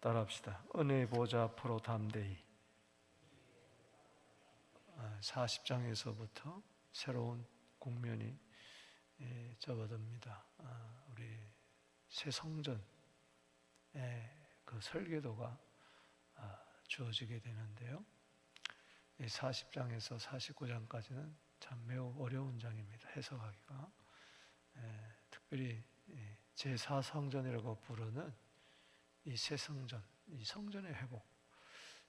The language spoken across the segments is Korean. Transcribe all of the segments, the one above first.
따라합시다. 은혜 보좌 앞으로 담대히 40장에서부터 새로운 국면이 예, 접어듭니다. 아, 우리 새 성전의 그 설계도가 아, 주어지게 되는데요. 40장에서 49장까지는 참 매우 어려운 장입니다. 해석하기가. 예, 특별히 제4성전이라고 부르는 이 새 성전, 이 성전의 회복.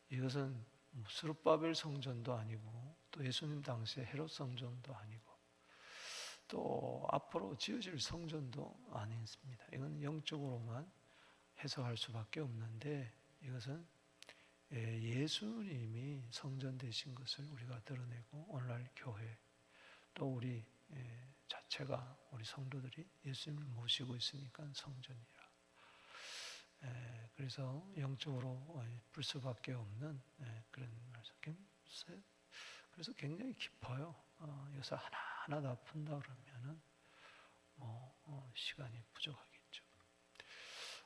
이것은 수르바벨 성전도 아니고 또 예수님 당시의 헤롯 성전도 아니고 또 앞으로 지어질 성전도 아닙니다. 이건 영적으로만 해석할 수밖에 없는데 이것은 예, 예수님이 성전 되신 것을 우리가 드러내고 오늘날 교회 또 우리 예, 자체가 우리 성도들이 예수님을 모시고 있으니까 성전이라. 예, 그래서 영적으로 풀 수밖에 없는 그런 말씀. 그래서 굉장히 깊어요. 어, 여기서 하나하나 다 푼다 그러면은 뭐 어, 시간이 부족하겠죠.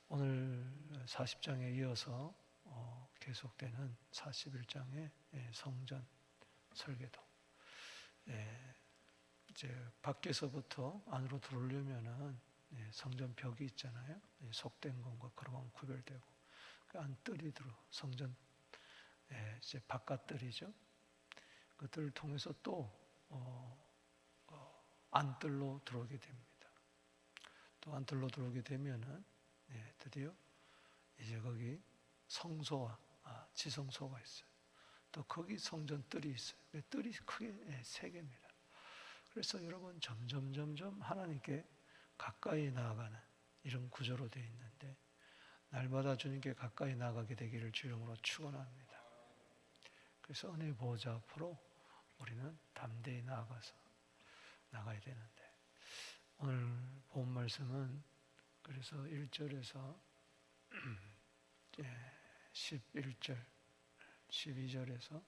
오늘 40장에 이어서 어, 계속되는 41장의 예, 성전 설계도. 예, 이제 밖에서부터 안으로 들어오려면은 예, 성전 벽이 있잖아요. 예, 속된 것과 그런 건 구별되고 그 안뜰이 들어 성전 예, 이제 바깥 뜰이죠. 그들을 통해서 또 어, 어, 안뜰로 들어오게 됩니다. 또 안뜰로 들어오게 되면은 예, 드디어 이제 거기 성소와 아, 지성소가 있어요. 또 거기 성전 뜰이 있어요. 그 뜰이 크게 예, 세 개입니다. 그래서 여러분 점점 점점 하나님께 가까이 나아가는 이런 구조로 되어 있는데 날마다 주님께 가까이 나가게 되기를 주름으로 축원합니다. 그래서 은혜 보좌 앞으로 우리는 담대히 나아가서 나가야 되는데 오늘 본 말씀은 그래서 1절에서 11절, 12절에서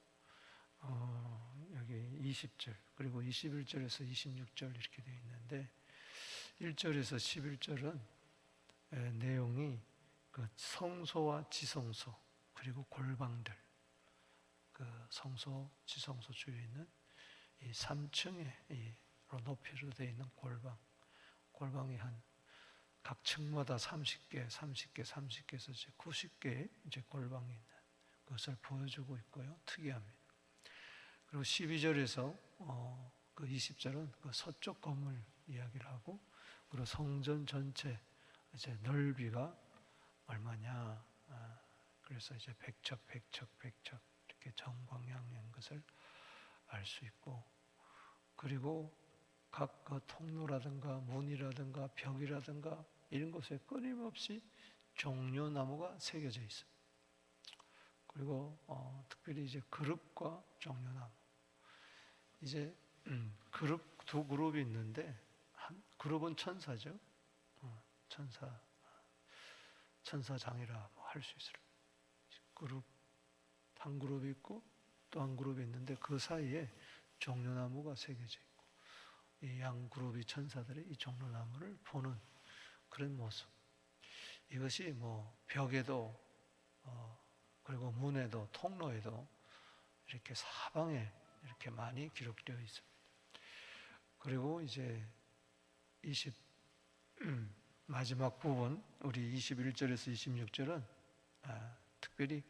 어, 여기 20절 그리고 21절에서 26절 이렇게 되어 있는데 1절에서 11절은 에, 내용이 그 성소와 지성소 그리고 골방들 그 성소 지성소 주위에 있는 이 3층의 이로 높이로 되어 있는 골방 골방이 한 각 층마다 30개, 30개, 30개에서 이제 90개의 이제 골방이 있는 것을 보여주고 있고요. 특이합니다. 그리고 12절에서 어, 그 20절은 그 서쪽 건물 이야기를 하고 그리고 성전 전체 이제 넓이가 얼마냐. 아, 그래서 이제 백척, 백척, 백척 이렇게 정방향인 것을 알 수 있고 그리고 각 그 통로라든가 문이라든가 벽이라든가 이런 곳에 끊임없이 종려나무가 새겨져 있어. 그리고 어, 특별히 이제 그룹과 종려나무. 이제 음, 그룹 두 그룹이 있는데 한 그룹은 천사죠. 어, 천사 천사장이라 뭐할수 있을. 그룹 한 그룹이 있고 또 한 그룹이 있는데 그 사이에 종려나무가 새겨져 있고 이 양 그룹이 천사들이 이 종려나무를 보는 그런 모습. 이것이 뭐 벽에도 어, 그리고 문에도 통로에도 이렇게 사방에 이렇게 많이 기록되어 있습니다. 그리고 이제 20 음, 마지막 부분 우리 21절에서 26절은 아, 특별히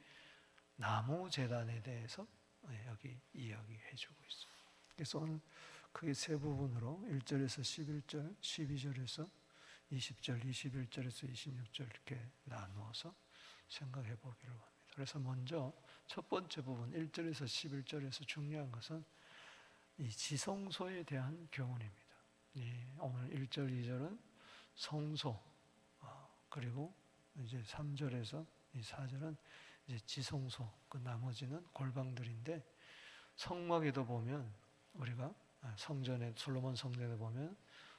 나무 재단에 대해서 여기 이야기해 주고 있습니다. 그래서 오늘 크게 세 부분으로 1절에서 11절, 12절에서 20절, 21절에서 26절 이렇게 나누어서 생각해 보기를 합니다. 그래서 먼저 첫 번째 부분 1절에서 11절에서 중요한 것은 이 지성소에 대한 교훈입니다. 오늘 1절, 2절은 성소 어, 그리고 이제 3절에서 이 4절은 이제 지성소 그 나머지는 골방들인데 성막에도 보면 우리가 아, 성전에 솔로몬 성전에 보면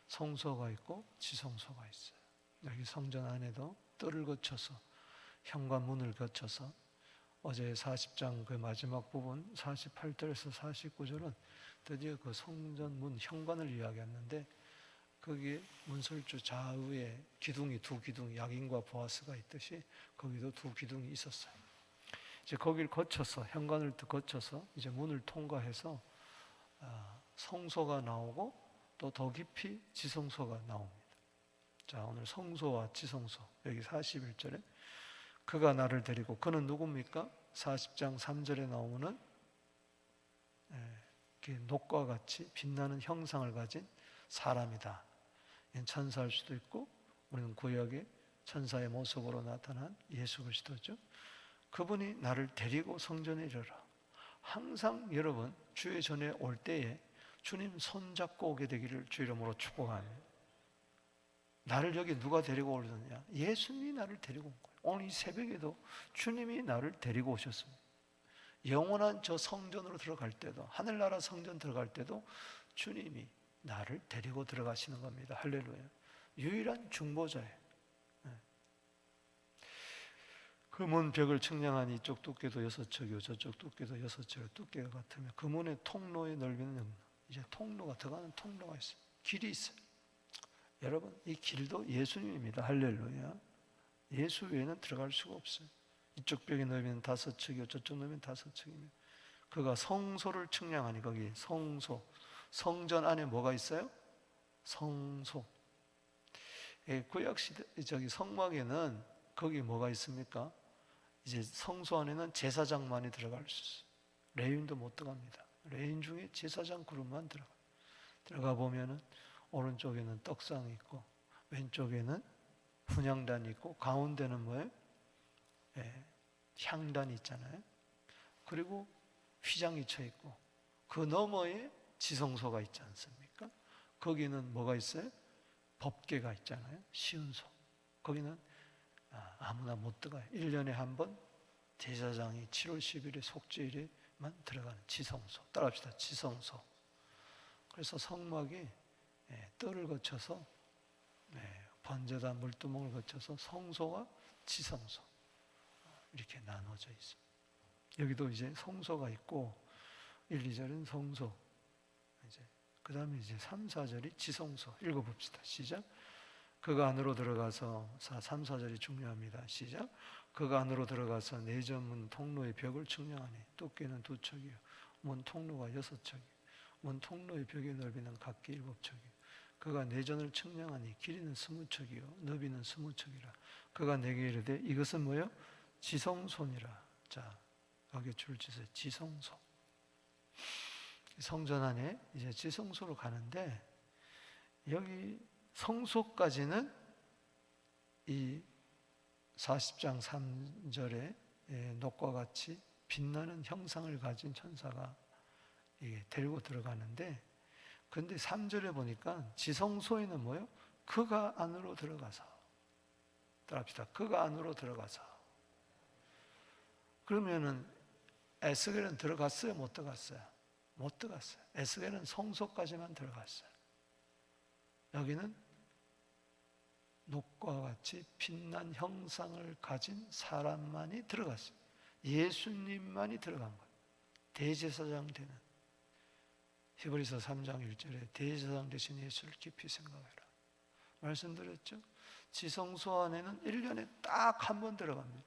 성소가 있고 지성소가 있어요. 여기 성전 안에도 뜰을 거쳐서 현관문을 거쳐서 어제 40장 그 마지막 부분 48절에서 49절은 드디어 그 성전 문 현관을 이야기했는데 거기에 문설주 좌우에 기둥이 두 기둥 야긴과 보아스가 있듯이 거기도 두 기둥이 있었어요. 이제 거기를 거쳐서 현관을 또 거쳐서 이제 문을 통과해서 아, 성소가 나오고 또 더 깊이 지성소가 나옵니다. 자, 오늘 성소와 지성소 여기 41절에 그가 나를 데리고 그는 누굽니까? 40장 3절에 나오는 녹과 같이 빛나는 형상을 가진 사람이다. 천사일 수도 있고 우리는 구약의 천사의 모습으로 나타난 예수 그리스도죠. 그분이 나를 데리고 성전에 이르라. 항상 여러분 주의 전에 올 때에 주님 손 잡고 오게 되기를 주 이름으로 축복합니다. 나를 여기 누가 데리고 오느냐? 예수님이 나를 데리고 온 거예요. 오늘 이 새벽에도 주님이 나를 데리고 오셨습니다. 영원한 저 성전으로 들어갈 때도 하늘나라 성전 들어갈 때도 주님이 나를 데리고 들어가시는 겁니다. 할렐루야. 유일한 중보자예요. 그문 벽을 측량한 이쪽 두께도 여섯 척이요 저쪽 두께도 여섯 척 두께가 같으며 그 문의 통로의 넓이는 이제 통로가 들어가는 통로가 있어요. 길이 있어요. 여러분 이 길도 예수님입니다. 할렐루야. 예수 외에는 들어갈 수가 없어요. 이쪽 벽의 넓이는 다섯 척이요 저쪽 넓이는 다섯 척이며 그가 성소를 측량하니 거기 성소 성전 안에 뭐가 있어요? 성소. 예, 구약 시대 저기 성막에는 거기 뭐가 있습니까? 이제 성소 안에는 제사장만이 들어갈 수 있어요. 레인도 못 들어갑니다. 레인 중에 제사장 그룹만 들어가. 들어가 보면은 오른쪽에는 떡상이 있고 왼쪽에는 분향단이 있고 가운데는 뭐예요? 예, 향단이 있잖아요. 그리고 휘장이 쳐 있고 그 너머에 지성소가 있지 않습니까? 거기는 뭐가 있어요? 법계가 있잖아요. 시운소. 거기는 아, 아무나 못 들어가요. 1년에 한번 제사장이 7월 10일에 속죄일에만 들어가는 지성소. 따라합시다. 지성소. 그래서 성막이 예, 뜰을 거쳐서 예, 번제다 물두멍을 거쳐서 성소와 지성소 이렇게 나눠져 있습니다. 여기도 이제 성소가 있고 1, 2절은 성소 이제 그 다음에 이제 3, 4절이 지성소 읽어 봅시다. 시작. 그가 안으로 들어가서 3, 4절이 중요합니다. 시작. 그가 안으로 들어가서 내전문 통로의 벽을 측량하니 두께는 두 척이요 문 통로가 여섯 척이요 문 통로의 벽의 넓이는 각기 일곱 척이요 그가 내전을 측량하니 길이는 스무 척이요 너비는 스무 척이라. 그가 내게 이르되 이것은 뭐요? 지성소니라. 자 여기 줄지세 지성소 성전 안에 이제 지성소로 가는데 여기 성소까지는 이 40장 3절에 녹과 같이 빛나는 형상을 가진 천사가 데리고 들어가는데 근데 3절에 보니까 지성소에는 뭐요? 그가 안으로 들어가서 따라합시다. 그가 안으로 들어가서 그러면은 에스겔은 들어갔어요? 못 들어갔어요? 못 들어갔어요. 에스겔은 성소까지만 들어갔어요. 여기는 녹과 같이 빛난 형상을 가진 사람만이 들어갔어요. 예수님만이 들어간 거예요. 대제사장 되는. 히브리서 3장 1절에 대제사장 되신 예수를 깊이 생각해라. 말씀드렸죠? 지성소 안에는 1년에 딱 한 번 들어갑니다.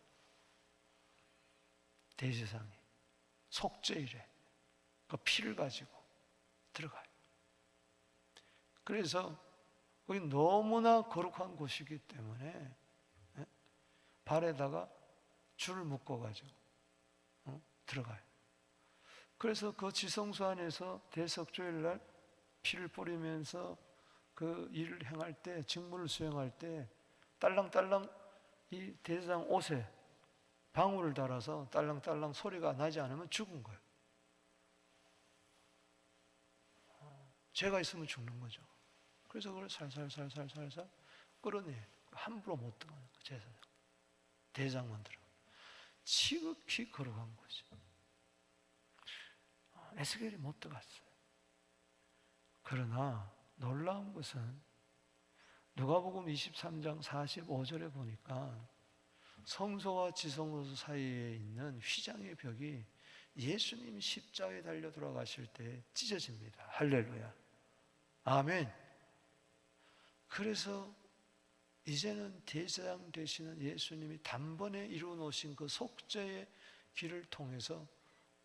대제사장이 속죄일에 그 피를 가지고 들어가요. 그래서 거기 너무나 거룩한 곳이기 때문에 예? 발에다가 줄을 묶어 가지고 어? 들어가요. 그래서 그 지성소 안에서 대석조일 날 피를 뿌리면서 그 일을 행할 때 직무를 수행할 때 딸랑딸랑 이 대장 옷에 방울을 달아서 딸랑딸랑 소리가 나지 않으면 죽은 거예요. 죄가 있으면 죽는 거죠. 그래서 그걸 살살살살살살 끌어내. 함부로 못 들어가는 거 제사장. 대장만 들어. 지극히 거룩한 거지. 에스겔이 못 들어갔어요. 그러나 놀라운 것은 누가복음 23장 45절에 보니까 성소와 지성소 사이에 있는 휘장의 벽이 예수님 십자가에 달려 돌아가실 때 찢어집니다. 할렐루야. 아멘. 그래서 이제는 대제사장 되시는 예수님이 단번에 이루어 놓으신 그 속죄의 길을 통해서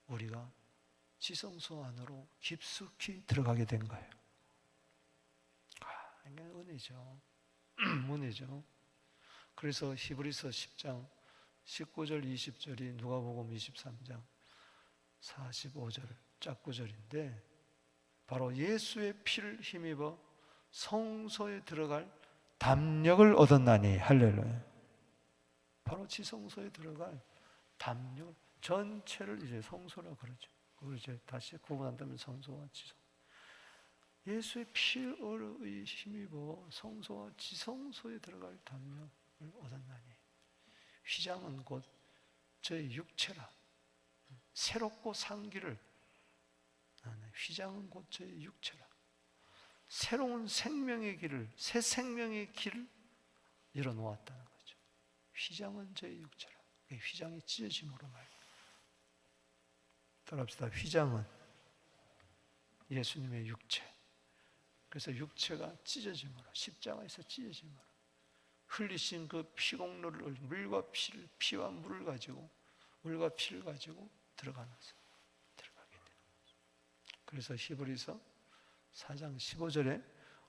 우리가 지성소 안으로 깊숙이 들어가게 된 거예요. 아, 이게 은혜죠. 은혜죠. 그래서 히브리서 10장 19절 20절이 누가복음 23장 45절 짝구절인데 바로 예수의 피를 힘입어 성소에 들어갈 담력을 얻었나니 할렐루야. 바로 지성소에 들어갈 담력 전체를 이제 성소라 그러죠. 그걸 이제 다시 구분한다면 성소와 지성. 예수의 피를 힘입어 성소와 지성소에 들어갈 담력을 얻었나니 휘장은 곧 저의 육체라 새롭고 상기를 휘장은 곧 저의 육체라 새로운 생명의 길을 새 생명의 길을 열어 놓았다는 거죠. 휘장은 저의 육체라. 휘장이 찢어짐으로 말. 따라합시다. 휘장은 예수님의 육체. 그래서 육체가 찢어짐으로 십자가에서 찢어짐으로 흘리신 그 피공로를 물과 피를 피와 물을 가지고 물과 피를 가지고 들어가면서 들어가게 되는 거죠. 그래서 히브리서 4장 15절에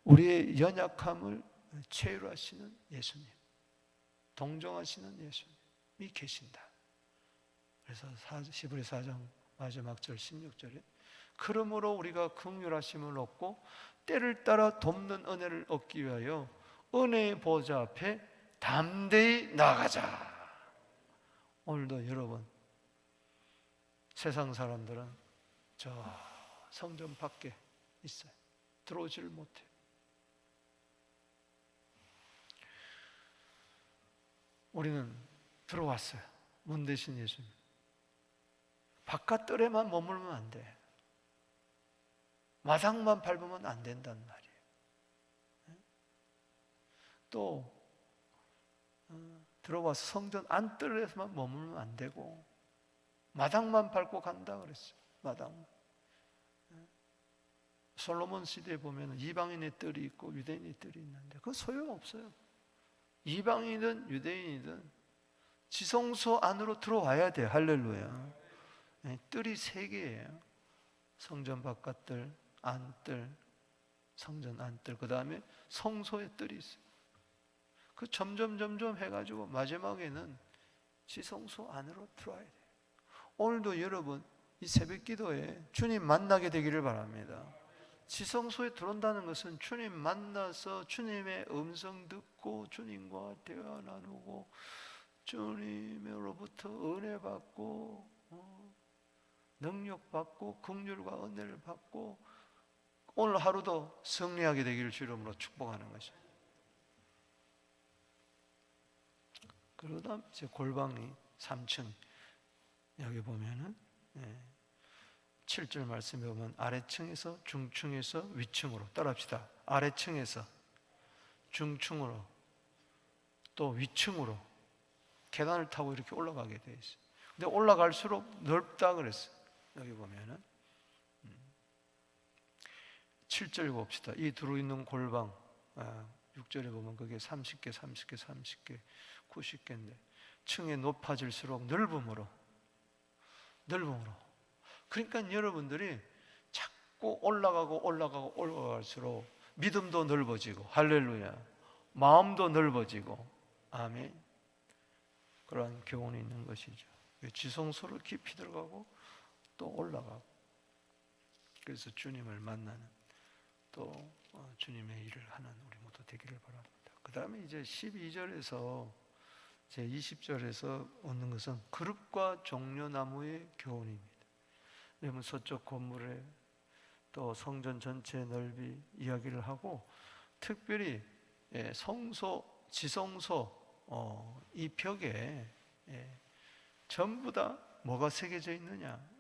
우리의 연약함을 최유하시는 예수님, 동정하시는 예수님이 계신다. 그래서 히브리 4장 마지막 절 16절에 그러므로 우리가 긍휼하심을 얻고 때를 따라 돕는 은혜를 얻기 위하여 은혜의 보좌 앞에 담대히 나가자. 오늘도 여러분 세상 사람들은 저 성전 밖에 있어요. 들어오지를 못해. 우리는 들어왔어요. 문 대신 예수님. 바깥 뜰에만 머물면 안 돼. 마당만 밟으면 안 된단 말이에요. 또 어, 들어와서 성전 안 뜰에서만 머물면 안 되고 마당만 밟고 간다 그랬어요. 마당. 솔로몬 시대에 보면 이방인의 뜰이 있고 유대인의 뜰이 있는데 그 소용 없어요. 이방인이든 유대인이든 지성소 안으로 들어와야 돼. 할렐루야. 네, 뜰이 세 개예요. 성전 바깥 뜰, 안 뜰, 성전 안 뜰. 그 다음에 성소의 뜰이 있어요. 그 점점 점점 해가지고 마지막에는 지성소 안으로 들어와야 돼요. 오늘도 여러분 이 새벽 기도에 주님 만나게 되기를 바랍니다. 지성소에 들어온다는 것은 주님 만나서 주님의 음성 듣고 주님과 대화 나누고 주님으로부터 은혜 받고 어, 능력 받고 긍휼과 은혜를 받고 오늘 하루도 승리하게 되기를 주름으로 축복하는 것입니다. 그러다 이제 골방이 3층 여기 보면은 예, 7절 말씀에 보면 아래층에서 중층에서 위층으로 따라합시다. 아래층에서 중층으로 또 위층으로 계단을 타고 이렇게 올라가게 돼 있어요. 근데 올라갈수록 넓다 그랬어요. 여기 보면은 7절 봅시다. 이 들어있는 골방 6절에 아, 보면 그게 30개, 30개, 30개, 90개인데 층이 높아질수록 넓음으로 넓음으로 그러니까 여러분들이 자꾸 올라가고 올라가고 올라갈수록 믿음도 넓어지고 할렐루야. 마음도 넓어지고 아멘. 그러한 교훈이 있는 것이죠. 지성소를 깊이 들어가고 또 올라가고 그래서 주님을 만나는 또 어, 주님의 일을 하는 우리 모두 되기를 바랍니다. 그 다음에 이제 12절에서 제 20절에서 얻는 것은 그룹과 종려나무의 교훈입니다. 여러분 서쪽 건물에 또 성전 전체 넓이 이야기를 하고 특별히 예, 성소 지성소 어, 이 벽에 예, 전부 다 뭐가 새겨져 있느냐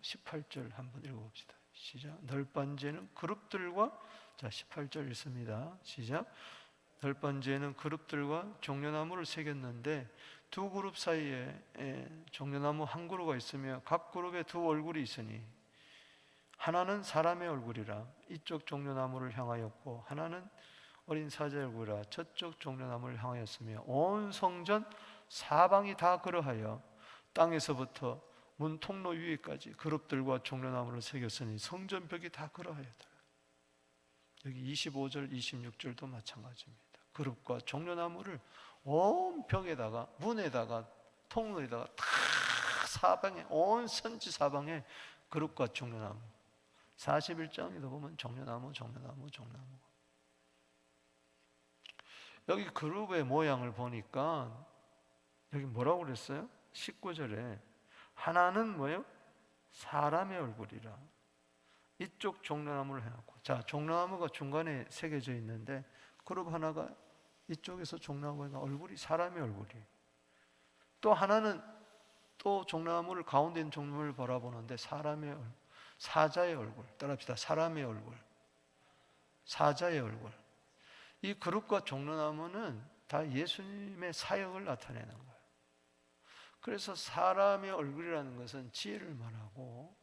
18절 예, 한번 읽어봅시다. 시작. 널번제는 그룹들과 자 18절 읽습니다. 시작. 널번제는 그룹들과 종려나무를 새겼는데 두 그룹 사이에 종려나무 한 그루가 있으며 각 그룹에 두 얼굴이 있으니 하나는 사람의 얼굴이라 이쪽 종려나무를 향하였고 하나는 어린 사자 얼굴이라 저쪽 종려나무를 향하였으며 온 성전 사방이 다 그러하여 땅에서부터 문 통로 위에까지 그룹들과 종려나무를 새겼으니 성전 벽이 다 그러하였다. 여기 25절, 26절도 마찬가지입니다. 그룹과 종려나무를 온 벽에다가 문에다가 통로에다가 다 사방에 온 선지 사방에 그룹과 종려나무 41장에도 보면 종려나무, 종려나무, 종려나무 여기 그룹의 모양을 보니까 여기 뭐라고 그랬어요? 19절에 하나는 뭐예요? 사람의 얼굴이라. 이쪽 종려나무를 해놓고 자 종려나무가 중간에 새겨져 있는데 그룹 하나가 이쪽에서 종려나무가 얼굴이 사람의 얼굴이 또 하나는 또 종려나무를 가운데 있는 종려나무를 바라보는데 사람의 얼굴 사자의 얼굴. 따라합시다. 사람의 얼굴. 사자의 얼굴. 이 그룹과 종려나무는 다 예수님의 사역을 나타내는 거예요 그래서 사람의 얼굴이라는 것은 지혜를 말하고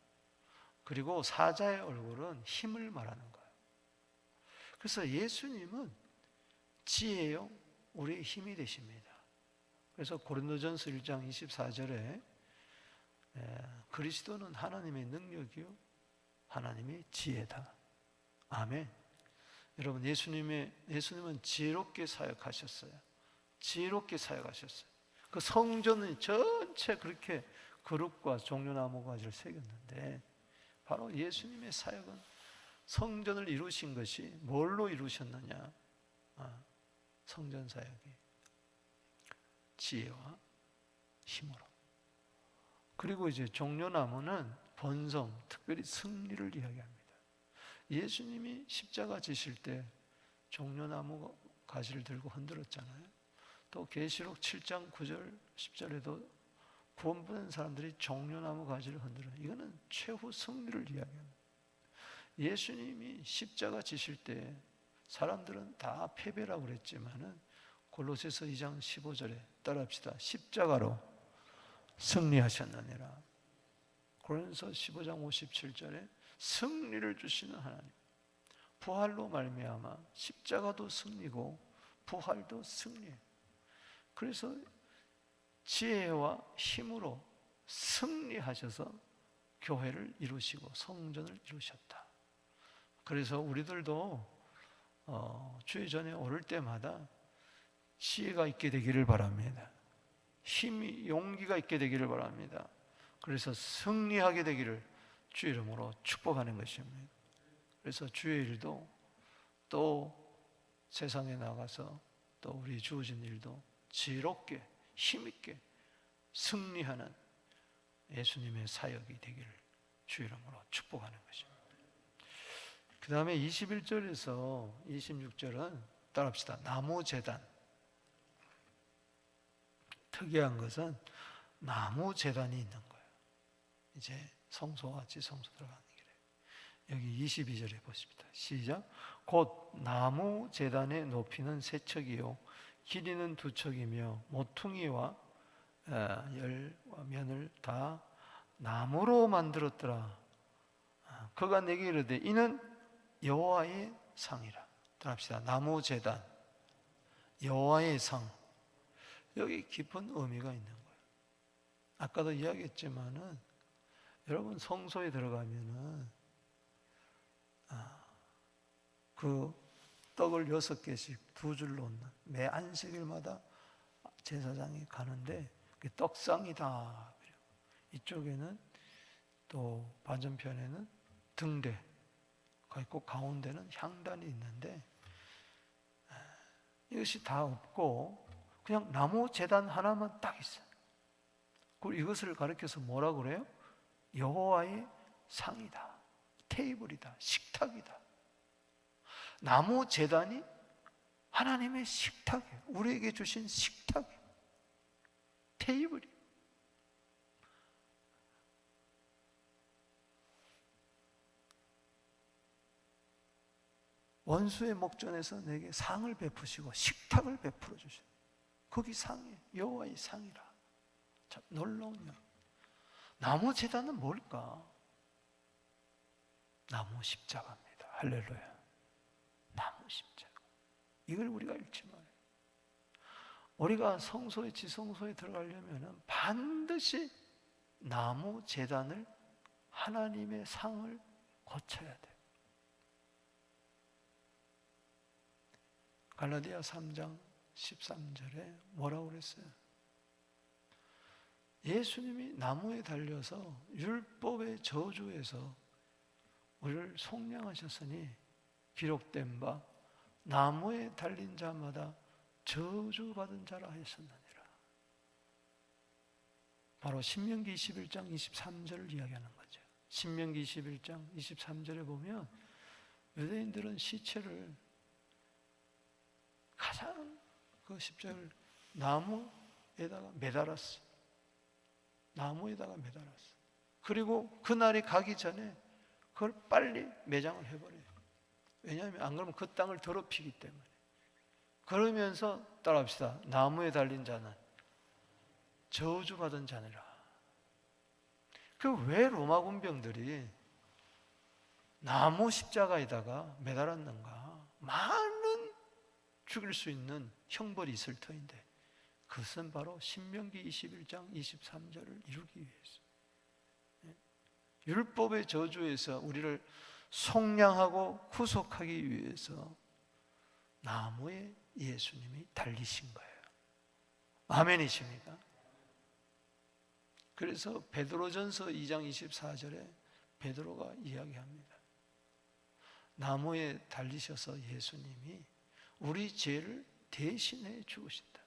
그리고 사자의 얼굴은 힘을 말하는 거예요. 그래서 예수님은 지혜요, 우리의 힘이 되십니다. 그래서 고린도전서 1장 24절에 그리스도는 하나님의 능력이요, 하나님의 지혜다. 아멘. 여러분 예수님의 예수님은 지혜롭게 사역하셨어요. 지혜롭게 사역하셨어요. 그 성전은 전체 그렇게 그룹과 종려나무 가지를 새겼는데 바로 예수님의 사역은 성전을 이루신 것이 뭘로 이루셨느냐? 아, 성전 사역이 지혜와 힘으로. 그리고 이제 종려나무는 번성, 특별히 승리를 이야기합니다. 예수님이 십자가 지실 때 종려나무 가지를 들고 흔들었잖아요. 또 계시록 7장 9절 10절에도 구원받은 사람들이 종려나무 가지를 흔들어. 이거는 최후 승리를 이야기합니다. 예수님이 십자가 지실 때 사람들은 다 패배라고 그랬지만은 골로새서 2장 15절에 따라합시다. 십자가로 승리하셨느니라. 고린서 15장 57절에 승리를 주시는 하나님. 부활로 말미암아 십자가도 승리고 부활도 승리. 그래서 지혜와 힘으로 승리하셔서 교회를 이루시고 성전을 이루셨다. 그래서 우리들도 어, 주의 전에 오를 때마다 지혜가 있게 되기를 바랍니다. 힘이 용기가 있게 되기를 바랍니다. 그래서 승리하게 되기를 주 이름으로 축복하는 것입니다. 그래서 주의 일도 또 세상에 나가서 또 우리 주어진 일도 지롭게 힘있게 승리하는 예수님의 사역이 되기를 주 이름으로 축복하는 것입니다. 그 다음에 21절에서 26절은 따라합시다. 나무 재단. 특이한 것은 나무 재단이 있는 거예요. 이제 성소와 지성소 들어가는 길에. 여기 22절에 보십니다. 시작. 곧 나무 재단의 높이는 세 척이요. 길이는 두 척이며 모퉁이와 어, 열과 면을 다 나무로 만들었더라. 아, 그가 내게 이르되 이는 여호와의 상이라. 따라합시다. 나무 제단 여호와의 상. 여기 깊은 의미가 있는 거예요. 아까도 이야기했지만은 여러분 성소에 들어가면은 아, 그 떡을 여섯 개씩 두 줄로 놓는 매 안식일마다 제사장이 가는데 떡상이다. 이쪽에는 또 맞은편에는 등대가 있고 가운데는 향단이 있는데 이것이 다 없고 그냥 나무 재단 하나만 딱 있어요. 그리고 이것을 가르켜서 뭐라 그래요? 여호와의 상이다. 테이블이다. 식탁이다. 나무 재단이 하나님의 식탁이에요. 우리에게 주신 식탁이에요. 테이블이. 원수의 목전에서 내게 상을 베푸시고 식탁을 베풀어 주신 거기 상이에요. 여호와의 상이라. 참 놀라운 영. 나무 재단은 뭘까? 나무 십자가입니다. 할렐루야. 십자가. 이걸 우리가 잃지 말아요. 우리가 성소의 지성소에 들어가려면 반드시 나무 재단을 하나님의 상을 거쳐야 돼. 갈라디아 3장 13절에 뭐라고 그랬어요? 예수님이 나무에 달려서 율법의 저주에서 우리를 속량하셨으니 기록된 바 나무에 달린 자마다 저주받은 자라 하셨느니라. 바로 신명기 21장 23절을 이야기하는 거죠. 신명기 21장 23절에 보면 유대인들은 시체를 가장 그 십자를 나무에다가 매달았어. 나무에다가 매달았어. 그리고 그날이 가기 전에 그걸 빨리 매장을 해버려요. 왜냐하면 안 그러면 그 땅을 더럽히기 때문에. 그러면서 따라합시다. 나무에 달린 자는 저주받은 자니라. 그 왜 로마 군병들이 나무 십자가에다가 매달았는가? 많은 죽일 수 있는 형벌이 있을 터인데 그것은 바로 신명기 21장 23절을 이루기 위해서 예? 율법의 저주에서 우리를 속량하고 구속하기 위해서 나무에 예수님이 달리신 거예요. 아멘이십니까? 그래서 베드로전서 2장 24절에 베드로가 이야기합니다. 나무에 달리셔서 예수님이 우리 죄를 대신해 죽으신다.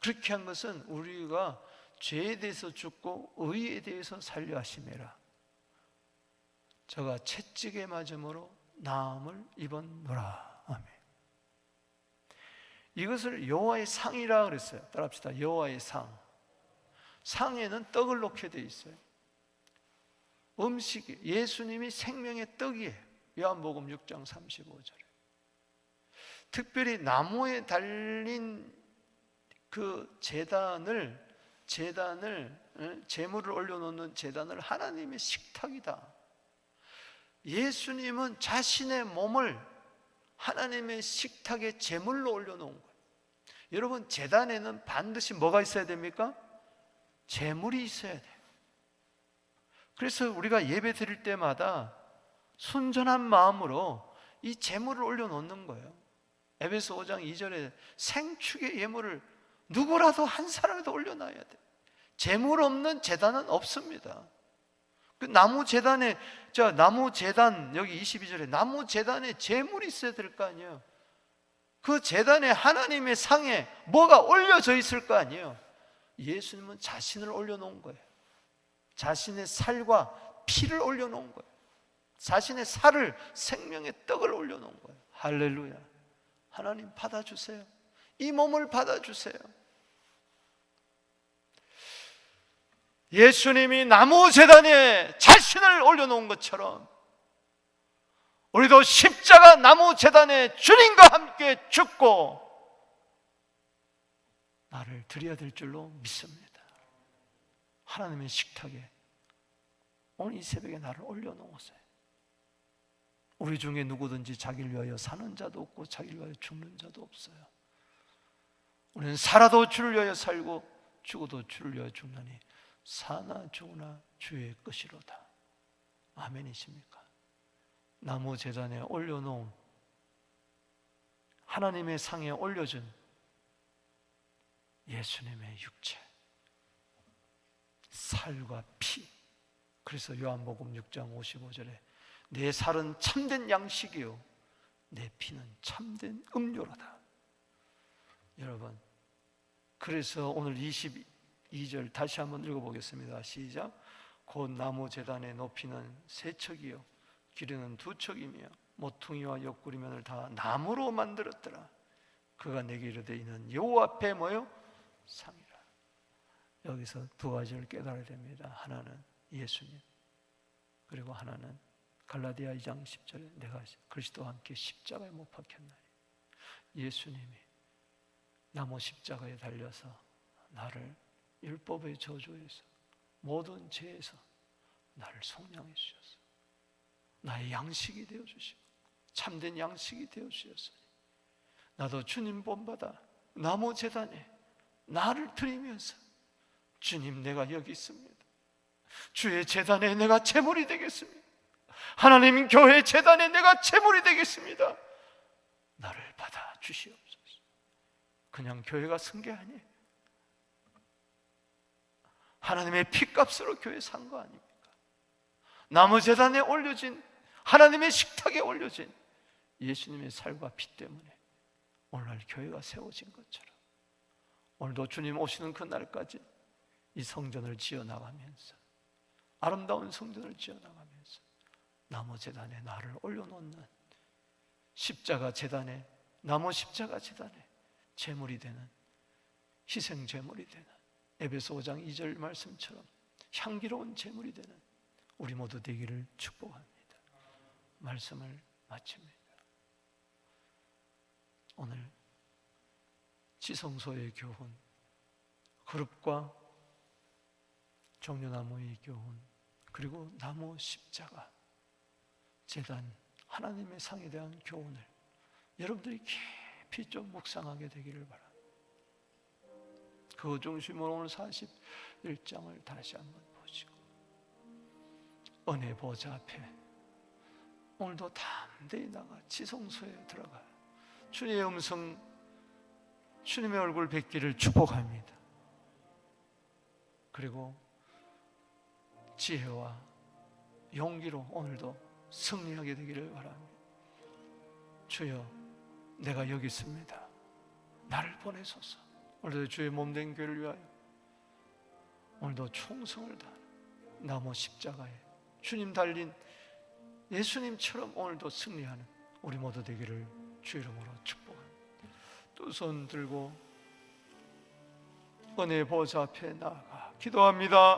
그렇게 한 것은 우리가 죄에 대해서 죽고 의에 대해서 살려 하심이라. 저가 채찍에 맞음으로 나음을 입었노라. 아멘. 이것을 여호와의 상이라 그랬어요. 따라합시다. 여호와의 상. 상에는 떡을 놓게 돼 있어요. 음식 예수님이 생명의 떡이에요. 요한복음 6장 35절에. 특별히 나무에 달린 그 재단을 재단을 재물을 올려놓는 재단을 하나님의 식탁이다. 예수님은 자신의 몸을 하나님의 식탁에 재물로 올려놓은 거예요. 여러분 재단에는 반드시 뭐가 있어야 됩니까? 재물이 있어야 돼요. 그래서 우리가 예배 드릴 때마다 순전한 마음으로 이 재물을 올려놓는 거예요. 에베소 5장 2절에 생축의 예물을 누구라도 한 사람에도 올려놔야 돼. 재물 없는 재단은 없습니다. 그 나무 재단에 저 나무 재단 여기 22절에 나무 재단에 재물이 있어야 될 거 아니에요. 그 재단에 하나님의 상에 뭐가 올려져 있을 거 아니에요. 예수님은 자신을 올려놓은 거예요. 자신의 살과 피를 올려놓은 거예요. 자신의 살을 생명의 떡을 올려놓은 거예요. 할렐루야. 하나님 받아주세요. 이 몸을 받아주세요. 예수님이 나무 재단에 자신을 올려놓은 것처럼 우리도 십자가 나무 재단에 주님과 함께 죽고 나를 드려야 될 줄로 믿습니다. 하나님의 식탁에 오늘 이 새벽에 나를 올려놓으세요. 우리 중에 누구든지 자기를 위하여 사는 자도 없고 자기를 위하여 죽는 자도 없어요. 우리는 살아도 주를 위하여 살고 죽어도 주를 위하여 죽나니 사나 죽으나 주의 것이로다. 아멘이십니까? 나무 재단에 올려놓은 하나님의 상에 올려준 예수님의 육체, 살과 피. 그래서 요한복음 6장 55절에 내 살은 참된 양식이요, 내 피는 참된 음료로다. 여러분, 그래서 오늘 22절 다시 한번 읽어보겠습니다. 시작. 곧 나무 재단의 높이는 세 척이요, 길이는 두 척이며 모퉁이와 옆구리면을 다 나무로 만들었더라. 그가 내게 이르되 이는 여호와 앞에 뭐요? 상이라. 여기서 두 가지를 깨달아야 됩니다. 하나는 예수님, 그리고 하나는 갈라디아 2장 10절에 내가 그리스도와 함께 십자가에 못 박혔나니 예수님이 나무 십자가에 달려서 나를 율법의 저주에서 모든 죄에서 나를 속량해 주셨어. 나의 양식이 되어 주시고 참된 양식이 되어 주셨으니 나도 주님 본받아 나무 재단에 나를 드리면서 주님 내가 여기 있습니다. 주의 재단에 내가 제물이 되겠습니다. 하나님 교회 재단에 내가 제물이 되겠습니다. 나를 받아 주시옵소서. 그냥 교회가 쓴게 아니에요. 하나님의 피값으로 교회 산 거 아닙니까? 나무 재단에 올려진 하나님의 식탁에 올려진 예수님의 살과 피 때문에 오늘날 교회가 세워진 것처럼 오늘도 주님 오시는 그날까지 이 성전을 지어 나가면서 아름다운 성전을 지어 나가면서 나무 재단에 나를 올려놓는 십자가 재단에 나무 십자가 재단에 제물이 되는 희생 제물이 되는 에베소 5장 2절 말씀처럼 향기로운 제물이 되는 우리 모두 되기를 축복합니다. 말씀을 마칩니다. 오늘 지성소의 교훈, 그룹과 정류나무의 교훈, 그리고 나무 십자가, 재단, 하나님의 상에 대한 교훈을 여러분들이 깊이 좀 묵상하게 되기를 바랍니다. 그 중심으로 오늘 41장을 다시 한번 보시고 은혜 보좌 앞에 오늘도 담대히 나가 지성소에 들어가 주님의 음성 주님의 얼굴 뵙기를 축복합니다. 그리고 지혜와 용기로 오늘도 승리하게 되기를 바랍니다. 주여, 내가 여기 있습니다. 나를 보내소서. 오늘도 주의 몸된 교회를 위하여 오늘도 충성을 다하는 나무 십자가에 주님 달린 예수님처럼 오늘도 승리하는 우리 모두 되기를 주 이름으로 축복합니다. 두 손 들고 은혜 보좌 앞에 나아가 기도합니다.